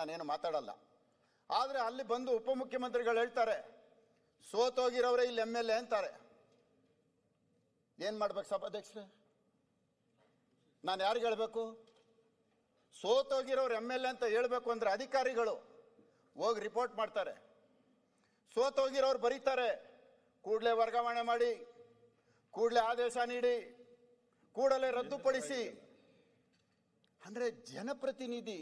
ನಾನೇನು ಮಾತಾಡಲ್ಲ. ಆದರೆ ಅಲ್ಲಿ ಬಂದು ಉಪಮುಖ್ಯಮಂತ್ರಿಗಳು ಹೇಳ್ತಾರೆ, ಸೋತೋಗಿರೋರೇ ಇಲ್ಲಿ ಎಂ ಎಲ್ ಎ ಅಂತಾರೆ. ಏನು ಮಾಡ್ಬೇಕು ಸಭಾಧ್ಯಕ್ಷರೇ ನಾನು ಯಾರಿಗೆ ಹೇಳಬೇಕು? ಸೋತೋಗಿರೋರು ಎಂ ಎಲ್ ಎ ಅಂತ ಹೇಳಬೇಕು ಅಂದ್ರೆ ಅಧಿಕಾರಿಗಳು. ಹೋಗಿ ರಿಪೋರ್ಟ್ ಮಾಡ್ತಾರೆ. ಸೋತೋಗಿರೋರು ಬರೀತಾರೆ, ಕೂಡಲೇ ವರ್ಗಾವಣೆ ಮಾಡಿ, ಕೂಡಲೇ ಆದೇಶ ನೀಡಿ, ಕೂಡಲೇ ರದ್ದುಪಡಿಸಿ. ಅಂದ್ರೆ ಜನಪ್ರತಿನಿಧಿ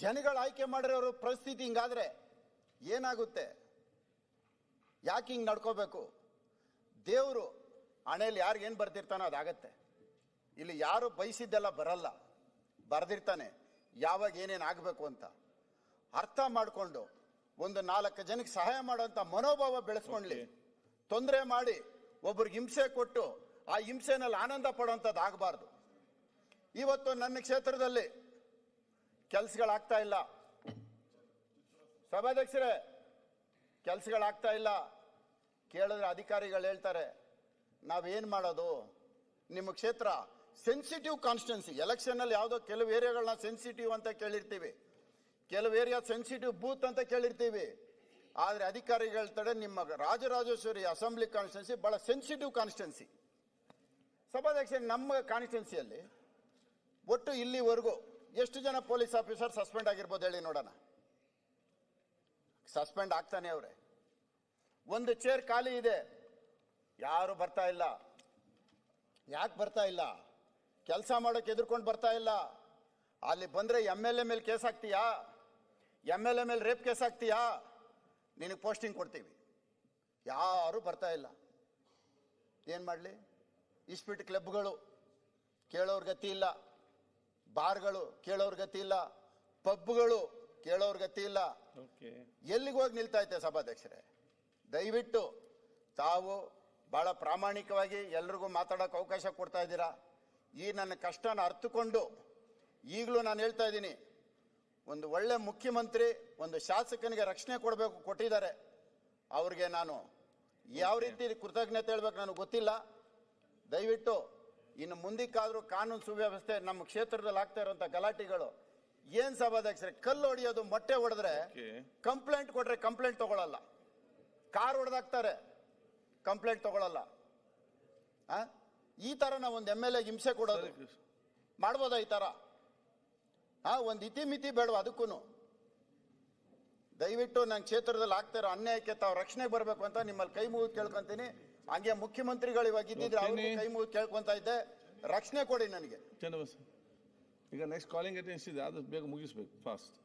ಜನಗಳ ಆಯ್ಕೆ ಮಾಡಿರೋರು ಪರಿಸ್ಥಿತಿ ಹಿಂಗಾದ್ರೆ ಏನಾಗುತ್ತೆ? ಯಾಕೆ ಹಿಂಗೆ ನಡ್ಕೋಬೇಕು? ದೇವರು ಹಣೆಯಲ್ಲಿ ಯಾರಿಗೇನು ಬರ್ದಿರ್ತಾನೋ ಅದಾಗತ್ತೆ. ಇಲ್ಲಿ ಯಾರು ಬಯಸಿದ್ದೆಲ್ಲ ಬರಲ್ಲ. ಬರ್ದಿರ್ತಾನೆ. ಯಾವಾಗ ಏನೇನು ಆಗಬೇಕು ಅಂತ. ಅರ್ಥ ಮಾಡಿಕೊಂಡು ಒಂದು ನಾಲ್ಕು ಜನಕ್ಕೆ ಸಹಾಯ ಮಾಡುವಂಥ ಮನೋಭಾವ ಬೆಳೆಸ್ಕೊಳ್ಳಿ ತೊಂದರೆ ಮಾಡಿ ಒಬ್ರಿಗೆ ಹಿಂಸೆ ಕೊಟ್ಟು ಆ ಹಿಂಸೆನಲ್ಲಿ ಆನಂದ ಪಡೋಂಥದ್ದು ಆಗಬಾರ್ದು ಇವತ್ತು ನನ್ನ ಕ್ಷೇತ್ರದಲ್ಲಿ ಕೆಲಸಗಳಾಗ್ತಾ ಇಲ್ಲ. ಸಭಾಧ್ಯಕ್ಷರೇ, ಕೆಲಸಗಳಾಗ್ತಾ ಇಲ್ಲ. ಕೇಳಿದ್ರೆ ಅಧಿಕಾರಿಗಳು ಹೇಳ್ತಾರೆ, ನಾವೇನು ಮಾಡೋದು? ನಿಮ್ಮ ಕ್ಷೇತ್ರ ಸೆನ್ಸಿಟಿವ್ ಕಾನ್ಸ್ಟಿಟ್ಯೂನ್ಸಿ ಎಲೆಕ್ಷನಲ್ಲಿ ಯಾವುದೋ ಕೆಲವು ಏರಿಯಾಗಳನ್ನ ಸೆನ್ಸಿಟಿವ್ ಅಂತ ಕೇಳಿರ್ತೀವಿ. ಕೆಲವು ಏರಿಯಾ ಸೆನ್ಸಿಟಿವ್ ಬೂತ್ ಅಂತ ಕೇಳಿರ್ತೀವಿ. ಆದರೆ ಅಧಿಕಾರಿಗಳ ತಡೆ ನಿಮ್ಮ ರಾಜರಾಜೇಶ್ವರಿ ಅಸೆಂಬ್ಲಿ ಕಾನ್ಸ್ಟಿಟ್ಯೂನ್ಸಿ ಬಹಳ ಸೆನ್ಸಿಟಿವ್ ಕಾನ್ಸ್ಟಿಟ್ಯೂನ್ಸಿ ಸಭಾಧ್ಯಕ್ಷ ನಮ್ಮ ಕಾನ್ಸ್ಟಿಟ್ಯೂನ್ಸಿಯಲ್ಲಿ ಒಟ್ಟು ಇಲ್ಲಿವರೆಗೂ ಎಷ್ಟು ಜನ ಪೊಲೀಸ್ ಆಫೀಸರ್ ಸಸ್ಪೆಂಡ್ ಆಗಿರ್ಬೋದು ಹೇಳಿ ನೋಡೋಣ. ಸಸ್ಪೆಂಡ್ ಆಗ್ತಾನೆ ಅವರೇ. ಒಂದು ಚೇರ್ ಖಾಲಿ ಇದೆ. ಯಾರು ಬರ್ತಾ ಇಲ್ಲ? ಯಾಕೆ ಬರ್ತಾ ಇಲ್ಲ? ಕೆಲಸ ಮಾಡೋಕೆ ಎದುರ್ಕೊಂಡು ಬರ್ತಾ ಇಲ್ಲ? ಅಲ್ಲಿ ಬಂದರೆ ಎಂ ಎಲ್ ಎ ಮೇಲೆ ಕೇಸ್ ಹಾಕ್ತೀಯಾ? ಎಂ ಎಲ್ ಎ ಮೇಲೆ ರೇಪ್ ಕೇಸ್ ಹಾಕ್ತೀಯಾ? ನಿನಗೆ ಪೋಸ್ಟಿಂಗ್ ಕೊಡ್ತೀವಿ. ಯಾರು ಬರ್ತಾ ಇಲ್ಲ. ಏನು ಮಾಡಲಿ? ಇಸ್ಪಿಟ್ ಕ್ಲಬ್ಗಳು ಕೇಳೋರ್ ಗತಿ ಇಲ್ಲ. ಬಾರ್ಗಳು ಕೇಳೋರ್ ಗತಿ ಇಲ್ಲ ಪಬ್ಗಳು ಕೇಳೋರ್ ಗತಿ ಇಲ್ಲ. ಎಲ್ಲಿಗೆ ಹೋಗಿ ನಿಲ್ತಾ ಇದ್ದೆ ಸಭಾಧ್ಯಕ್ಷರೇ? ದಯವಿಟ್ಟು ತಾವು ಬಹಳ ಪ್ರಾಮಾಣಿಕವಾಗಿ ಎಲ್ರಿಗೂ ಮಾತಾಡೋಕೆ ಅವಕಾಶ ಕೊಡ್ತಾ ಇದ್ದೀರಾ? ಈ ನನ್ನ ಕಷ್ಟನ ಅರ್ಥಕೊಂಡು ಈಗಲೂ ನಾನು ಹೇಳ್ತಾ ಇದ್ದೀನಿ ಒಂದು ಒಳ್ಳೆ ಮುಖ್ಯಮಂತ್ರಿ ಒಂದು ಶಾಸಕನಿಗೆ ರಕ್ಷಣೆ ಕೊಡಬೇಕು ಕೊಟ್ಟಿದ್ದಾರೆ. ಅವ್ರಿಗೆ ನಾನು ಯಾವ ರೀತಿ ಕೃತಜ್ಞತೆ ಹೇಳ್ಬೇಕು ನನಗೆ ಗೊತ್ತಿಲ್ಲ. ದಯವಿಟ್ಟು ಇನ್ನು ಮುಂದಿಕ್ಕಾದ್ರೂ ಕಾನೂನು ಸುವ್ಯವಸ್ಥೆ ನಮ್ಮ ಕ್ಷೇತ್ರದಲ್ಲಿ ಆಗ್ತಾ ಇರುವಂತ ಗಲಾಟೆಗಳು ಏನ್ ಸಭಾಧ್ಯಕ್ಷರೇ ಕಲ್ಲು ಹೊಡೆಯೋದು ಮೊಟ್ಟೆ ಹೊಡೆದ್ರೆ ಕಂಪ್ಲೇಂಟ್ ಕೊಟ್ರೆ ಕಂಪ್ಲೇಂಟ್ ತಗೊಳಲ್ಲ. ಕಾರ್ ಹೊಡೆದಾಕ್ತಾರೆ ಕಂಪ್ಲೇಂಟ್ ತಗೊಳಲ್ಲ. ಆ? ಈ ತರ ನಾವು ಒಂದು ಎಂ ಎಲ್ ಎ ಹಿಂಸೆ ಕೊಡೋದು. ಮಾಡ್ಬೋದಾ ಈ ತರ? ಹಾ ಒಂದು ಇತಿಮಿತಿ ಬೇಡವಾ ಅದಕ್ಕೂ ದಯವಿಟ್ಟು ನನ್ನ ಕ್ಷೇತ್ರದಲ್ಲಿ ಆಗ್ತಾ ಇರೋ ಅನ್ಯಾಯಕ್ಕೆ ತಾವು ರಕ್ಷಣೆಗೆ ಬರಬೇಕು ಅಂತ ನಿಮ್ಮಲ್ಲಿ ಕೈ ಮುಗಿದು ಕೇಳ್ಕೊಂತೀನಿ. ಹಂಗೆ ಮುಖ್ಯಮಂತ್ರಿಗಳು ಇವಾಗ ಇದ್ದಿದ್ರೆ ಅವ್ರಿಗೂ. ಕೈ ಮುಗಿದು ಕೇಳ್ಕೊಂತ ಇದ್ದೆ ರಕ್ಷಣೆ ಕೊಡಿ ನನಗೆ ಚಂದ್ರಬಸ್ ಈಗ ನೆಕ್ಸ್ಟ್ ಕಾಲಿಂಗ್ ಅಟೆನ್ಸ್ ಇದೆ ಅದು ಬೇಗ ಮುಗಿಸ್ಬೇಕು ಫಾಸ್ಟ್